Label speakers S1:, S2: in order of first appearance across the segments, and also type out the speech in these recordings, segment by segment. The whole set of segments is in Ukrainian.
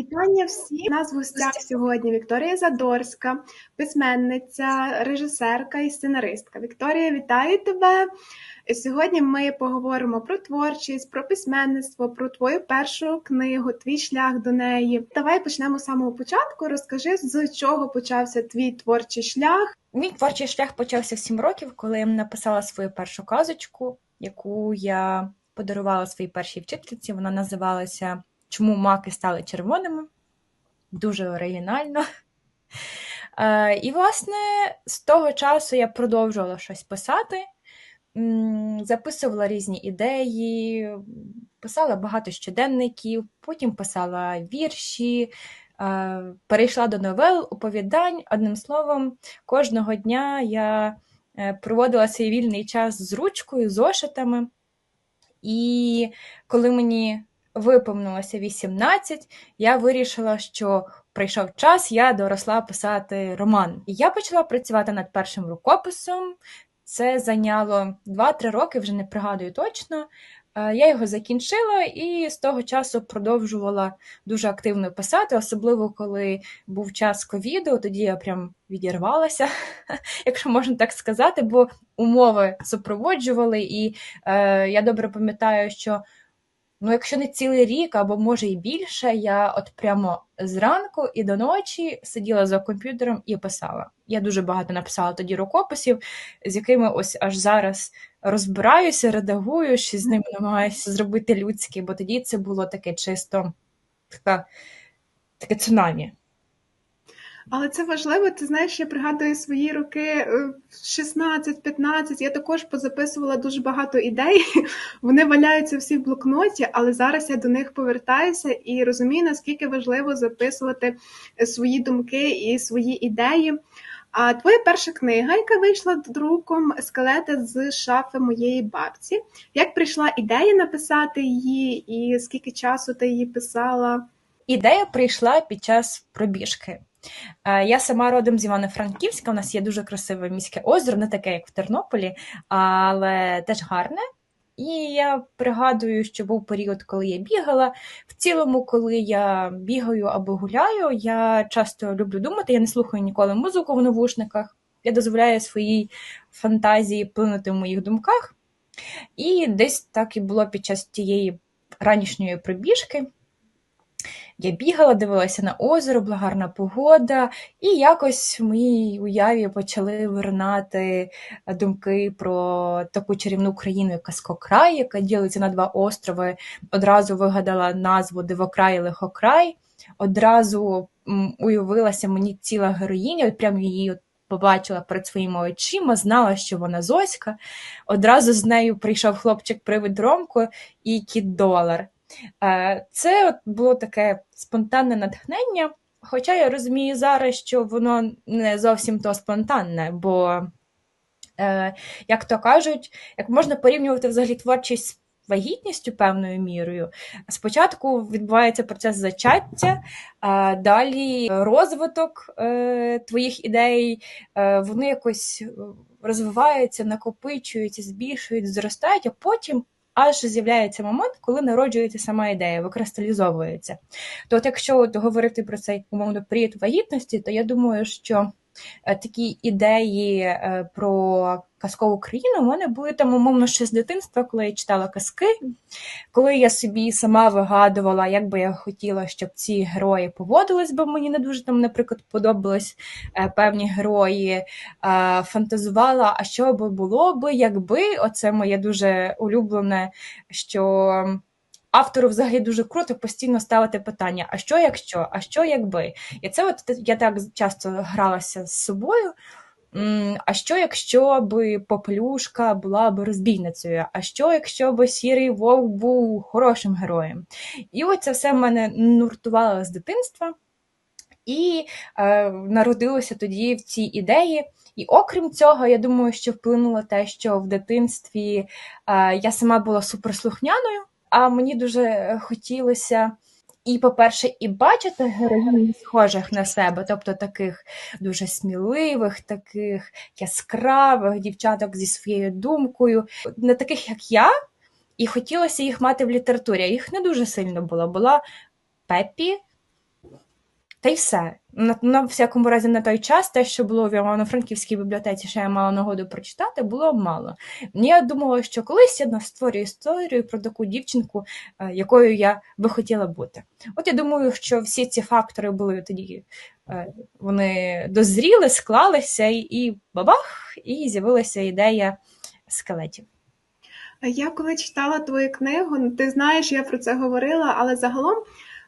S1: Вітання всім. У нас в гостях сьогодні Вікторія Задорська, письменниця, режисерка і сценаристка. Вікторія, вітаю тебе. Сьогодні ми поговоримо про творчість, про письменництво, про твою першу книгу, твій шлях до неї. Давай почнемо з самого початку. Розкажи, з чого почався твій творчий шлях.
S2: Мій творчий шлях почався в сім років, коли я написала свою першу казочку, яку я подарувала своїй першій вчительці. Вона називалася Чому маки стали червоними? Дуже оригінально. Е, і, власне, з того часу я продовжувала щось писати, записувала різні ідеї, писала багато щоденників, потім писала вірші, е, перейшла до новел, оповідань. Одним словом, кожного дня я е, проводила свій вільний час з ручкою, зошитами. І коли мені виповнилося 18, я вирішила, що прийшов час, я доросла писати роман. І я почала працювати над першим рукописом. Це зайняло 2-3 роки, вже не пригадую точно. Е, я його закінчила і з того часу продовжувала дуже активно писати, особливо коли був час ковіду, тоді я прям відірвалася, якщо можна так сказати, бо умови супроводжували, і е, я добре пам'ятаю, що Ну, якщо не цілий рік, або може і більше, я от прямо зранку і до ночі сиділа за комп'ютером і писала. Я дуже багато написала тоді рукописів, з якими ось аж зараз розбираюся, редагую, що з ними намагаюся зробити людське, бо тоді це було таке чисто така, таке цунамі.
S1: Але це важливо, ти знаєш, я пригадую свої роки 16-15, е, я також позаписувала дуже багато ідей. Вони валяються всі в блокноті, але зараз я до них повертаюся і розумію, наскільки важливо записувати свої думки і свої ідеї. А твоя перша книга, яка вийшла друком скелети з шафи моєї бабці. Як прийшла ідея написати її, і скільки часу ти її писала?
S2: Ідея прийшла під час пробіжки. Е, я сама родом з Івано-Франківська. У нас є дуже красиве міське озеро, не таке, як в Тернополі, але теж гарне. І я пригадую, що був період, коли я бігала. В цілому, коли я бігаю або гуляю, я часто люблю думати, я не слухаю ніколи музику в навушниках. Я дозволяю своїй фантазії плинути в моїх думках. І десь так і було під час тієї ранішньої пробіжки. Я бігала, дивилася на озеро, була гарна погода, і якось в моїй уяві почали виринати думки про таку чарівну країну, як Казкокрай, яка ділиться на два острови. Одразу вигадала назву Дивокрай і Лихокрай. Одразу уявилася мені ціла героїня, от прям її побачила перед своїми очима, знала, що вона Зоська. Одразу з нею прийшов хлопчик-привид Ромко і кіт Долар. Е, це от було таке спонтанне натхнення. Хоча я розумію зараз, що воно не зовсім то спонтанне, бо, е, як то кажуть, як можна порівнювати взагалі творчість з вагітністю певною мірою, спочатку відбувається процес зачаття, а далі розвиток е, твоїх ідей, е, вони якось розвиваються, накопичуються, збільшують, зростають, а потім аж з'являється момент, коли народжується сама ідея, викристалізовується. То от якщо от говорити про цей умовно період вагітності, то я думаю, що такі ідеї е, про казкову країну. У мене були там, умовно, ще з дитинства, коли я читала казки, коли я собі сама вигадувала, як би я хотіла, щоб ці герої поводились, бо мені не дуже там, наприклад, подобались е, певні герої, фантазувала, а що би було би, якби? Оце моє дуже улюблене, що автору взагалі дуже круто постійно ставити питання: а що, якщо, а що, якби? І це от я так часто гралася з собою. А що, якщо би попелюшка була б розбійницею? А що, якщо б сірий вовк був хорошим героєм? І от це все в мене нуртувало з дитинства, і е, народилося тоді в цій ідеї. І окрім цього, я думаю, що вплинуло те, що в дитинстві е, я сама була суперслухняною. А мені дуже хотілося. І, по-перше, і бачити героїв схожих на себе, тобто таких дуже сміливих, таких яскравих дівчаток зі своєю думкою, не таких, як я, і хотілося їх мати в літературі. Їх не дуже сильно було. Була Пеппі, Та й все. На, на всякому разі, на той час, те, що було в Івано-Франківській бібліотеці, що я мала нагоду прочитати, було мало. Я думала, що колись я створю історію про таку дівчинку, е, якою я би хотіла бути. От я думаю, що всі ці фактори були тоді, е, вони дозріли, склалися, і, бабах, і з'явилася ідея скелетів.
S1: Я коли читала твою книгу, ти знаєш, я про це говорила, але загалом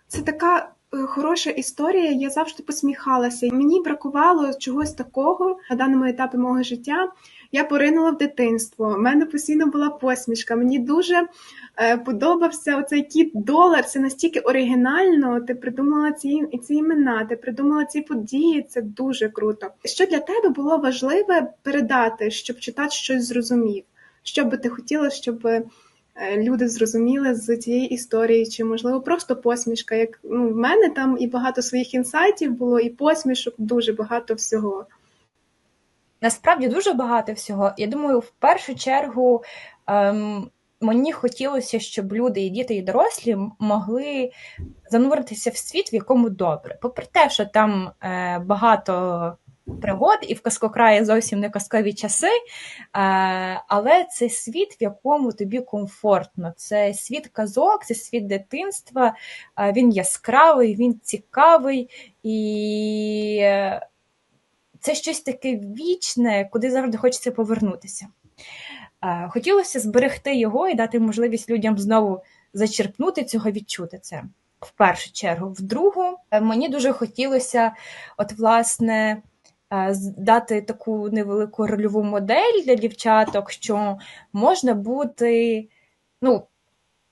S1: це така хороша історія. Я завжди посміхалася. Мені бракувало чогось такого на даному етапі мого життя. Я поринула в дитинство. У мене постійно була посмішка. Мені дуже е, подобався оцей кіт долар. Це настільки оригінально. Ти придумала ці ці імена, ти придумала ці події. Це дуже круто. Що для тебе було важливе передати, щоб читач щось зрозумів? Що би ти хотіла, щоб люди зрозуміли з цієї історії, чи можливо просто посмішка? Як ну, в мене там і багато своїх інсайтів було, і посмішок, дуже багато всього.
S2: Насправді дуже багато всього. Я думаю, в першу чергу ем, мені хотілося, щоб люди, і діти, і дорослі могли зануритися в світ, в якому добре. Попри те, що там е, багато пригод, і в казкокраї зовсім не казкові часи, е, але це світ, в якому тобі комфортно. Це світ казок, це світ дитинства, е, він яскравий, він цікавий і це щось таке вічне, куди завжди хочеться повернутися. Е, хотілося зберегти його і дати можливість людям знову зачерпнути цього, відчути це. В першу чергу. В другу, мені дуже хотілося, от, власне, Е, дати таку невелику рольову модель для дівчаток, що можна бути, ну,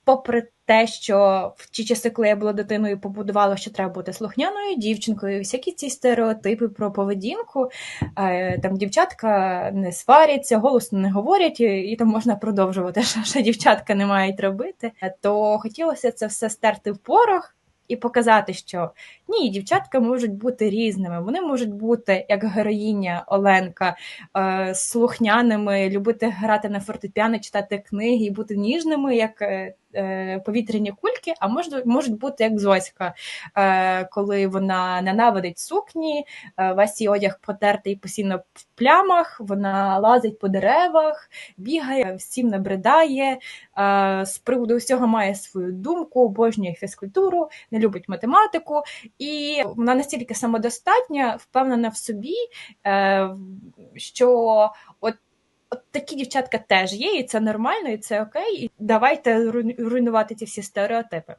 S2: попри те, що в ті часи, коли я була дитиною, побудувала, що треба бути слухняною дівчинкою, всякі ці стереотипи про поведінку, е, там дівчатка не сваряться, голосно не говорять, і там можна продовжувати, що, що дівчатка не мають робити. То хотілося це все стерти в порох і показати, що ні, дівчатка можуть бути різними. Вони можуть бути як героїня Оленка, е, слухняними, любити грати на фортепіано, читати книги і бути ніжними, як е, повітряні кульки, а можуть, можуть бути як Зоська, е, коли вона ненавидить сукні, е, весь її одяг потертий постійно в плямах, вона лазить по деревах, бігає, всім набридає, з приводу всього має свою думку, обожнює фізкультуру, не любить математику, і вона настільки самодостатня, впевнена в собі, що от От такі дівчатка теж є, і це нормально, і це окей. І Давайте руйнувати ці всі стереотипи.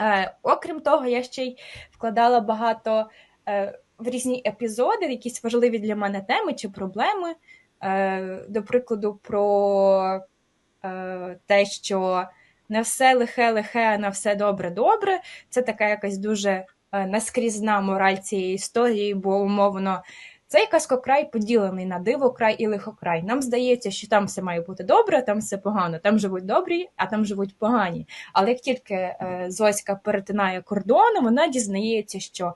S2: Е, Окрім того, я ще й вкладала багато е, в різні епізоди, якісь важливі для мене теми чи проблеми. Е, До прикладу, про е, те, що не все лихе, лихе, а на все добре, добре. Це така якась дуже е, наскрізна мораль цієї історії, бо умовно. Цей казкокрай поділений на дивокрай і лихокрай. Нам здається, що там все має бути добре, там все погано. Там живуть добрі, а там живуть погані. Але як тільки е, Зоська перетинає кордон, вона дізнається, що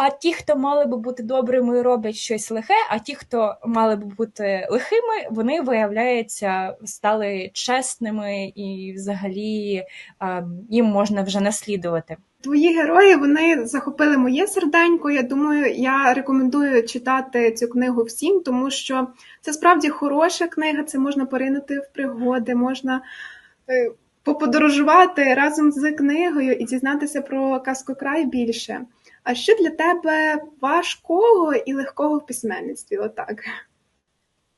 S2: а ті, хто мали би бути добрими, роблять щось лихе, а ті, хто мали би бути лихими, вони виявляються, стали чесними і взагалі е, їм можна вже наслідувати.
S1: Твої герої вони захопили моє серденько. Я думаю, я рекомендую читати цю книгу всім, тому що це справді хороша книга. Це можна поринути в пригоди, можна е, поподорожувати разом з книгою і дізнатися про казкокрай більше. А що для тебе важкого і легкого в письменництві? Отак.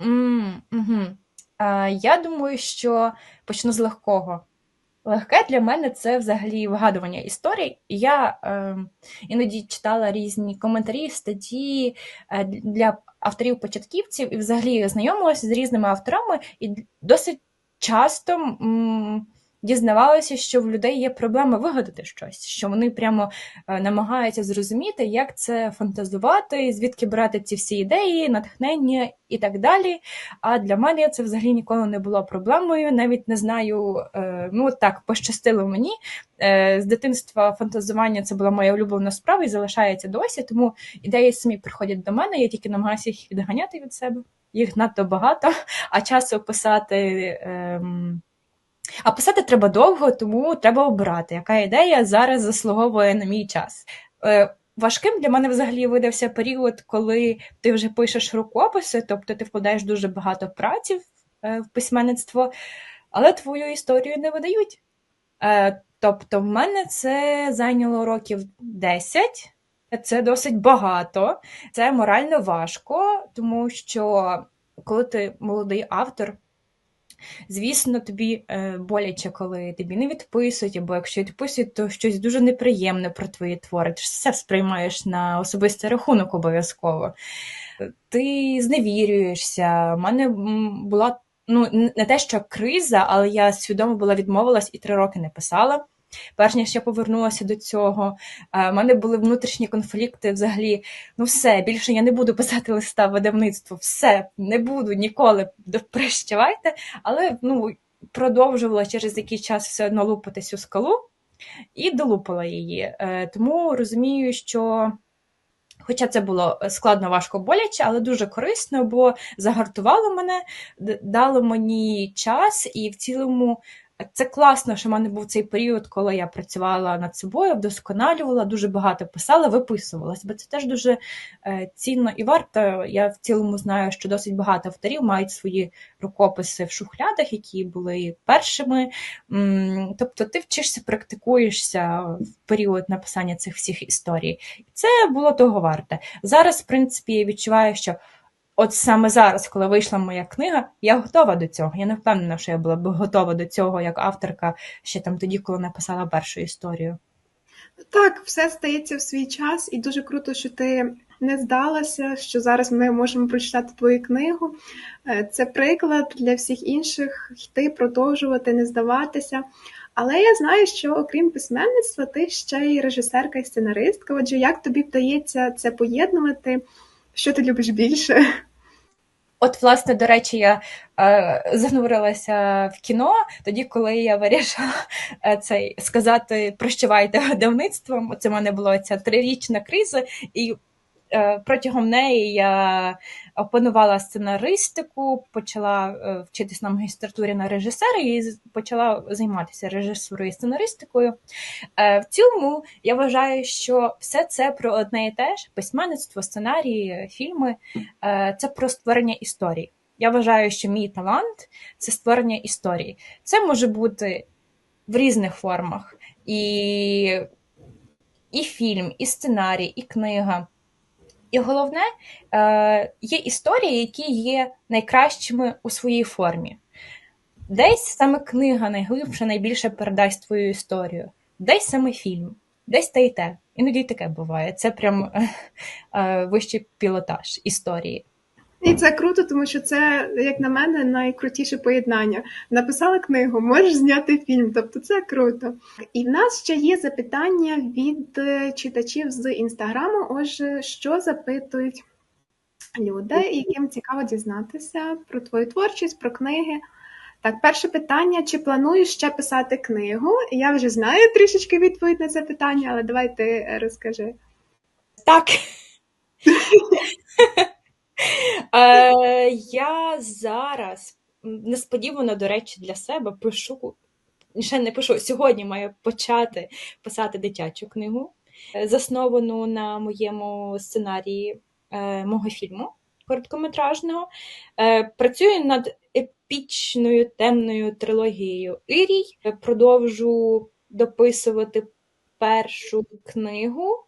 S2: Mm, угу. uh, я думаю, що почну з легкого. Легке для мене це взагалі вигадування історій. Я е, іноді читала різні коментарі, статті е, для авторів-початківців і взагалі знайомилася з різними авторами, і досить часто. М дізнавалася, що в людей є проблема вигадати щось, що вони прямо е, намагаються зрозуміти, як це фантазувати, звідки брати ці всі ідеї, натхнення і так далі. А для мене це взагалі ніколи не було проблемою. Навіть не знаю, е, ну так пощастило мені. Е, з дитинства фантазування це була моя улюблена справа і залишається досі, тому ідеї самі приходять до мене, я тільки намагаюся їх відганяти від себе. Їх надто багато, а часу писати. Ем... А писати треба довго, тому треба обирати, яка ідея зараз заслуговує на мій час. Е, Важким для мене взагалі видався період, коли ти вже пишеш рукописи, тобто ти вкладаєш дуже багато праці в, е, письменництво, але твою історію не видають. Е, тобто, в мене це зайняло років 10. Це досить багато, це морально важко, тому що коли ти молодий автор, звісно, тобі е, боляче, коли тобі не відписують, або якщо відписують, то щось дуже неприємне про твої твори. Ти все сприймаєш на особистий рахунок обов'язково. Ти зневірюєшся. У мене була ну, не те, що криза, але я свідомо була відмовилась і три роки не писала. Перш ніж я повернулася до цього, у мене були внутрішні конфлікти. Взагалі, ну все, більше я не буду писати листа в видавництво, все не буду ніколи прощавайте. Але ну, продовжувала через якийсь час все одно лупати цю скалу і долупала її. Е, тому розумію, що. Хоча це було складно, важко боляче, але дуже корисно, бо загартувало мене, дало мені час, і в цілому це класно, що в мене був цей період, коли я працювала над собою, вдосконалювала, дуже багато писала, виписувалась, бо це теж дуже е, цінно і варто. Я в цілому знаю, що досить багато авторів мають свої рукописи в шухлядах, які були першими. Тобто ти вчишся, практикуєшся в період написання цих всіх історій. Це було того варте. Зараз, в принципі, я відчуваю, що от саме зараз, коли вийшла моя книга, я готова до цього. Я не впевнена, що я була б готова до цього як авторка ще там тоді, коли написала першу історію.
S1: Так, все стається в свій час, і дуже круто, що ти не здалася, що зараз ми можемо прочитати твою книгу. Е, це приклад для всіх інших йти, продовжувати, не здаватися. Але я знаю, що окрім письменництва, ти ще й режисерка і сценаристка. Отже, як тобі вдається це поєднувати? Що ти любиш більше?
S2: От, власне, до речі, я е, занурилася в кіно тоді, коли я вирішила е, цей сказати прощавайте видавництвом. Це в мене була ця трирічна криза, і протягом неї я опанувала сценаристику, почала е, вчитись на магістратурі на режисера і почала займатися режисурою і сценаристикою. Е, в цілому я вважаю, що все це про одне і те ж письменництво, сценарії, фільми це про створення історій. Я вважаю, що мій талант це створення історії. Це може бути в різних формах. І і фільм, і сценарій, і книга. І головне, е, є історії, які є найкращими у своїй формі. Десь саме книга найглибше, найбільше передасть твою історію, десь саме фільм, десь те й те. Іноді таке буває. Це прям е, вищий пілотаж історії.
S1: І це круто, тому що це, як на мене, найкрутіше поєднання. Написала книгу, можеш зняти фільм, тобто це круто. І в нас ще є запитання від е, читачів з інстаграму. Отже, що запитують люди, яким цікаво дізнатися про твою творчість, про книги. Так, перше питання: чи плануєш ще писати книгу? Я вже знаю трішечки відповідь на це питання, але давай ти розкажи.
S2: Так. Е, Я зараз несподівано, до речі, для себе пишу. Ще не пишу, сьогодні маю почати писати дитячу книгу, е, засновану на моєму сценарії е, мого фільму короткометражного. Е, Працюю над епічною темною трилогією Ірій. Продовжу дописувати першу книгу.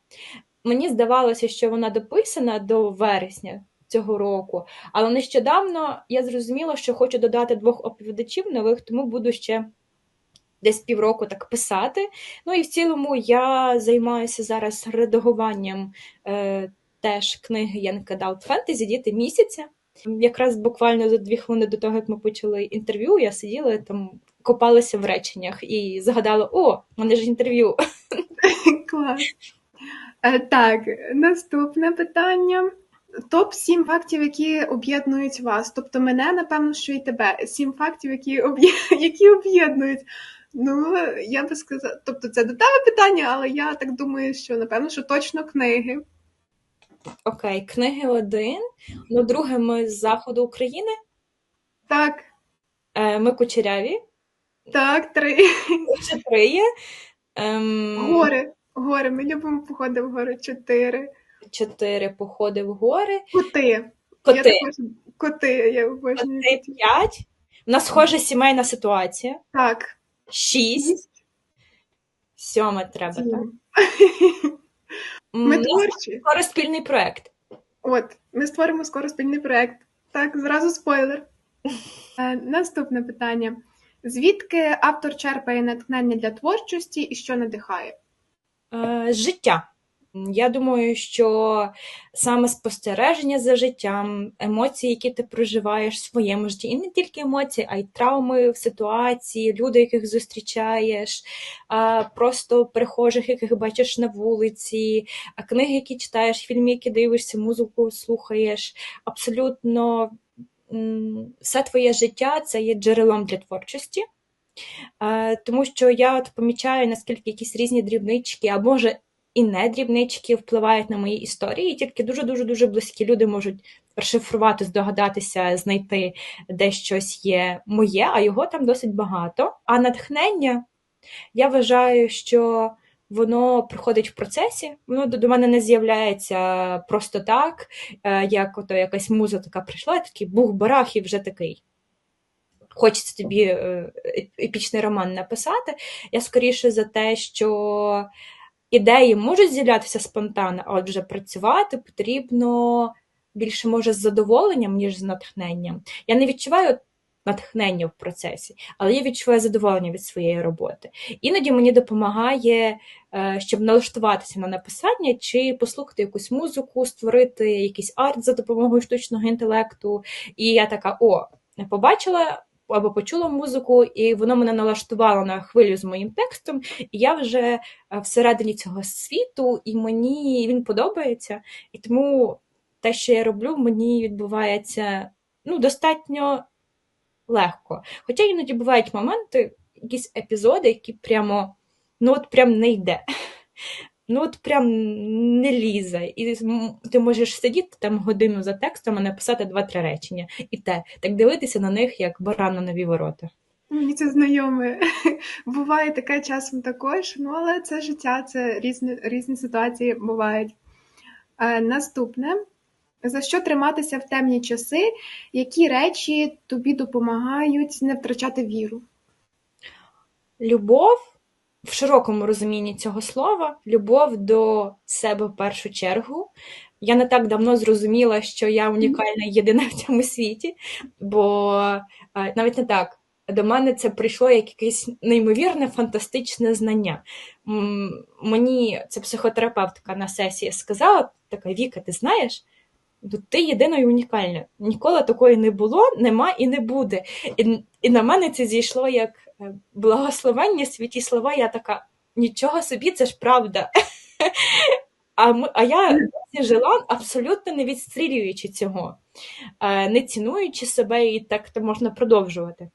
S2: Мені здавалося, що вона дописана до вересня цього року. Але нещодавно я зрозуміла, що хочу додати двох оповідачів нових, тому буду ще десь півроку так писати. Ну і в цілому я займаюся зараз редагуванням е, теж книги Янка Даут Фентезі Діти місяця. Якраз буквально за дві хвилини до того, як ми почали інтерв'ю, я сиділа там, копалася в реченнях і згадала: о, мене ж інтерв'ю.
S1: Клас. Е, так, наступне питання. Топ сім фактів, які об'єднують вас. Тобто мене, напевно, що і тебе. Сім фактів, які які об'єднують. Ну, я би сказала, тобто це до тебе питання, але я так думаю, що напевно, що точно книги.
S2: Окей, книги один. Ну, друге, ми з заходу України.
S1: Так.
S2: Е, Ми кучеряві.
S1: Так, три.
S2: Ще три є. Ем...
S1: Гори. Гори, ми любимо походи в гори. Чотири.
S2: Чотири походи в гори,
S1: Коти. Я
S2: коти,
S1: також коти, я обожнюю
S2: коти п'ять. У нас схожа сімейна ситуація.
S1: Так.
S2: Шість. Сьоме треба.
S1: Сім.
S2: М,
S1: Ми творчі.
S2: скоро спільний проект.
S1: От, ми створимо скоро спільний проект. Так, зразу спойлер. Е, наступне питання: звідки автор черпає натхнення для творчості і що надихає?
S2: Е, Життя. Я думаю, що саме спостереження за життям, емоції, які ти проживаєш в своєму житті, і не тільки емоції, а й травми в ситуації, люди, яких зустрічаєш, просто перехожих, яких бачиш на вулиці, книги, які читаєш, фільми, які дивишся, музику слухаєш. Абсолютно все твоє життя це є джерелом для творчості. Тому що я от помічаю, наскільки якісь різні дрібнички, а може і не дрібнички впливають на мої історії, і тільки дуже-дуже дуже близькі люди можуть розшифрувати, здогадатися, знайти, де щось є моє, а його там досить багато. А натхнення, я вважаю, що воно приходить в процесі, воно до мене не з'являється просто так, е, як ото якась муза така прийшла, такий бух-барах, і вже такий хочеться тобі е, епічний роман написати. Я скоріше за те, що ідеї можуть з'являтися спонтанно, а от вже працювати потрібно більше, може, з задоволенням, ніж з натхненням. Я не відчуваю натхнення в процесі, але я відчуваю задоволення від своєї роботи. Іноді мені допомагає, е, щоб налаштуватися на написання, чи послухати якусь музику, створити якийсь арт за допомогою штучного інтелекту. І я така: о, побачила або почула музику, і воно мене налаштувало на хвилю з моїм текстом, і я вже е, всередині цього світу, і мені він подобається. І тому те, що я роблю, мені відбувається ну, достатньо легко. Хоча іноді бувають моменти, якісь епізоди, які прямо ну от прям не йде. Ну, от прям не лізе. І ти можеш сидіти там годину за текстом, а написати два-три речення. І те, так дивитися на них, як баран на нові ворота.
S1: Мені це знайоме. Буває таке часом також, ну але це життя, це різні, різні ситуації бувають. Е, наступне. За що триматися в темні часи? Які речі тобі допомагають не втрачати віру?
S2: Любов в широкому розумінні цього слова, любов до себе в першу чергу. Я не так давно зрозуміла, що я унікальна і єдина в цьому світі, бо навіть не так. До мене це прийшло як якесь неймовірне фантастичне знання. Мені це психотерапевтка на сесії сказала: така Віка, ти знаєш? Ти єдина і унікальна. Ніколи такої не було, нема і не буде. І, і на мене це зійшло як е, благословення, святі слова. Я така, нічого собі, це ж правда. А, а я жила абсолютно не відстрілюючи цього, е, не цінуючи себе, і так то можна продовжувати.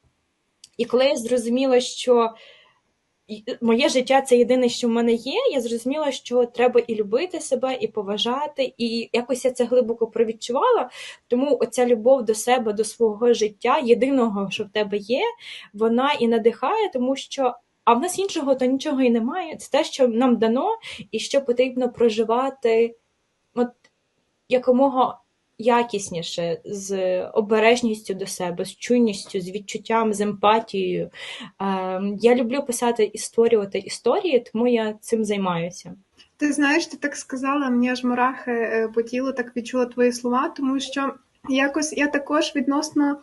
S2: І коли я зрозуміла, що моє життя це єдине, що в мене є, я зрозуміла, що треба і любити себе, і поважати, і якось я це глибоко провідчувала. Тому оця любов до себе, до свого життя, єдиного, що в тебе є, вона і надихає, тому що. А в нас іншого то нічого і немає. Це те, що нам дано, і що потрібно проживати от, якомога якісніше, з обережністю до себе, з чуйністю, з відчуттям, з емпатією. Ем, Я люблю писати і створювати історії, тому я цим займаюся.
S1: Ти знаєш, ти так сказала, мені аж мурахи е, по тілу так відчула твої слова, тому що якось я також відносно.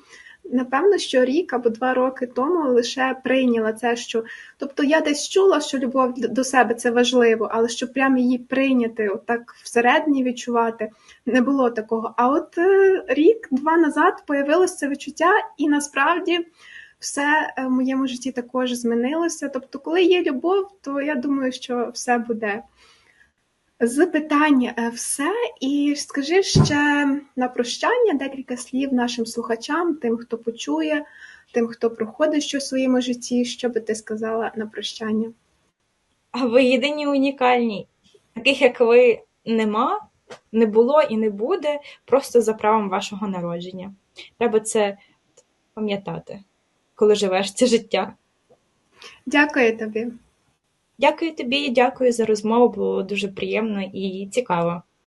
S1: Напевно, що рік або два роки тому лише прийняла це, що тобто я десь чула, що любов до себе це важливо, але щоб прямо її прийняти, отак всередині відчувати, не було такого. А от е, рік-два назад появилося це відчуття, і насправді все е, в моєму житті також змінилося. Тобто, коли є любов, то я думаю, що все буде. З питань е, все. І скажи ще на прощання декілька слів нашим слухачам, тим, хто почує, тим, хто проходить щось у своєму житті. Що би ти сказала на прощання?
S2: А ви єдині унікальні. Таких, як ви, нема, не було і не буде, просто за правом вашого народження. Треба це пам'ятати, коли живеш це життя.
S1: Дякую тобі.
S2: Дякую тобі, дякую за розмову, було дуже приємно і цікаво.